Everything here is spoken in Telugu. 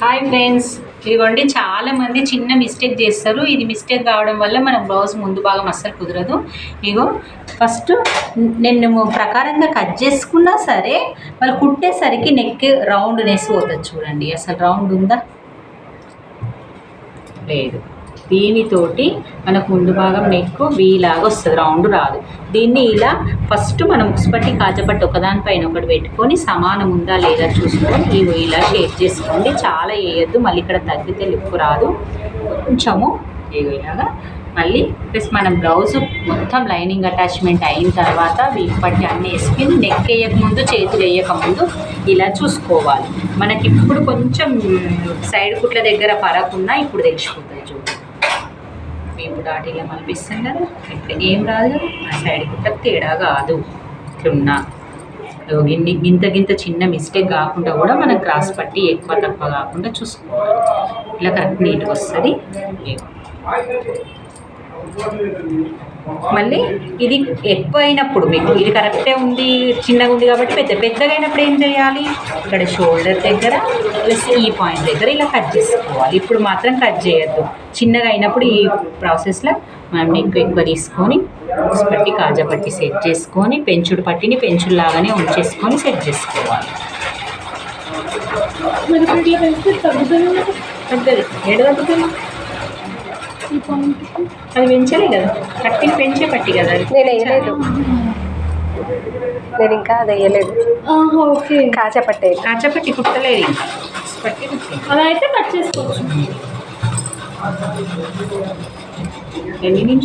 హాయ్ ఫ్రెండ్స్ ఇదిగోండి చాలామంది చిన్న మిస్టేక్ చేస్తారు. ఇది మిస్టేక్ కావడం వల్ల మన బ్లౌజ్ ముందు భాగం అస్సలు కుదరదు. ఇగో ఫస్ట్ నేను ప్రకారంగా కట్ చేసుకున్నా సరే వాళ్ళు కుట్టేసరికి నెక్ రౌండ్ నేసి పోతుంది చూడండి. అసలు రౌండ్ ఉందా? లేదు. దీనితోటి మనకు ముందు భాగం నెక్కు వీలాగా వస్తుంది రౌండ్ రాదు. దీన్ని ఇలా ఫస్ట్ మనం ఉసుపట్టి కాజపట్టి ఒకదానిపైన ఒకటి పెట్టుకొని సమానం ఉందా లేదా చూసుకొని ఇవి ఇలా షేప్ చేసుకోండి. చాలా వేయద్దు మళ్ళీ ఇక్కడ తగ్గితే లుక్ రాదు. కొంచెము ఇలాగా మళ్ళీ ప్లస్ మనం బ్లౌజ్ మొత్తం లైనింగ్ అటాచ్మెంట్ అయిన తర్వాత వీక్ పట్టి అన్నీ వేసుకుని నెక్ వేయకముందు చేతులు వేయకముందు ఇలా చూసుకోవాలి. మనకి ఇప్పుడు కొంచెం సైడ్ కుట్ల దగ్గర పరకున్నా ఇప్పుడు తెలిసిపోతుంది. మేము వీపు దాటి ఇలా మలిపిస్తాం కదా ఏం రాదు కదా ఆ సైడ్ కుట్ల తేడా కాదు. ఇట్లున్నా. ఇదిగో గిన్ని గింత గింత చిన్న మిస్టేక్ కాకుండా కూడా మనం క్రాస్ పట్టి ఎక్కువ తక్కువ కాకుండా చూసుకోవాలి. ఇలా కరెక్ట్ నీట్గా వస్తుంది. మళ్ళీ ఇది ఎక్కువ అయినప్పుడు మీకు ఇది కరెక్టే ఉంది చిన్నగా ఉంది కాబట్టి పెద్ద పెద్దగా అయినప్పుడు ఏం చేయాలి? ఇక్కడ షోల్డర్ దగ్గర ప్లస్ ఈ పాయింట్ దగ్గర ఇలా కట్ చేసుకోవాలి. ఇప్పుడు మాత్రం కట్ చేయొద్దు. చిన్నగా అయినప్పుడు ఈ ప్రాసెస్లో మనం నెక్ ఎక్కువ తీసుకొని పట్టి కాజా పట్టి సెట్ చేసుకొని పెంచుడు పట్టిని పెంచుడులాగానే ఉంచేసుకొని సెట్ చేసుకోవాలి. తగ్గుతుంది ఏడు తగ్గుతుంది అది పెంచలే కదా. పట్టిని పెంచే పట్టి కదా అది. నేను వేయలేదు. నేను ఇంకా అది వేయలేదు. ఓకే. కాచా పట్టే కాచపట్టి కుట్టలేదు ఇంకా. పట్టి అలా అయితే కట్ చేసుకోవచ్చు. ఎన్ని నిమిషాలు?